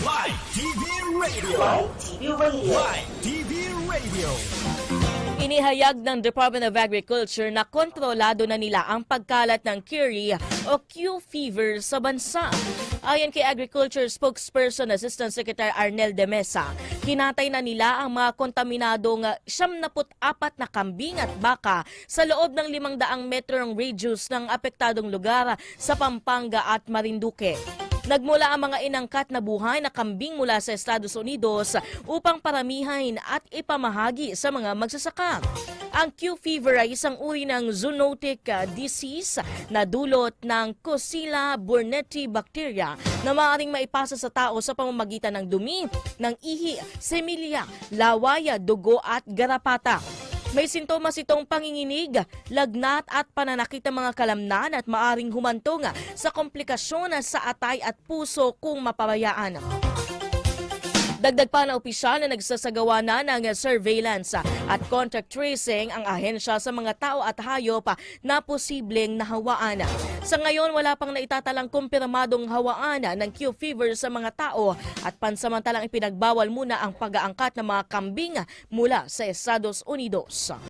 Live TV Radio. Live TV Radio. Live TV Radio. Inihayag ng Department of Agriculture na kontrolado na nila ang pagkalat ng Curie o Q fever sa bansa. Ayon kay Agriculture Spokesperson Assistant Secretary Arnel de Mesa, kinatay na nila ang mga kontaminadong 74 na kambing at baka sa loob ng 500 metrong radius ng apektadong lugar sa Pampanga at Marinduque. Nagmula ang mga inangkat na buhay na kambing mula sa Estados Unidos upang paramihin at ipamahagi sa mga magsasaka. Ang Q fever ay isang uri ng zoonotic uh, disease na dulot ng Coxilla burnetii bacteria na maaaring maipasa sa tao sa pamamagitan ng dumi, ng ihi, semilya, lawaya, dugo at garapata. May sintomas itong panginginig, lagnat at pananakit ng mga kalamnan at maaring humantong sa komplikasyon sa atay at puso kung mapabayaan. Dagdag pa na opisyal na nagsasagawa na ng surveillance at contact tracing ang ahensya sa mga tao at hayop na posibleng nahawaan. Sa ngayon, wala pang naitatalang kumpirmadong hawaan ng Q fever sa mga tao at pansamantalang ipinagbawal muna ang pag-aangkat ng mga kambing mula sa Estados Unidos.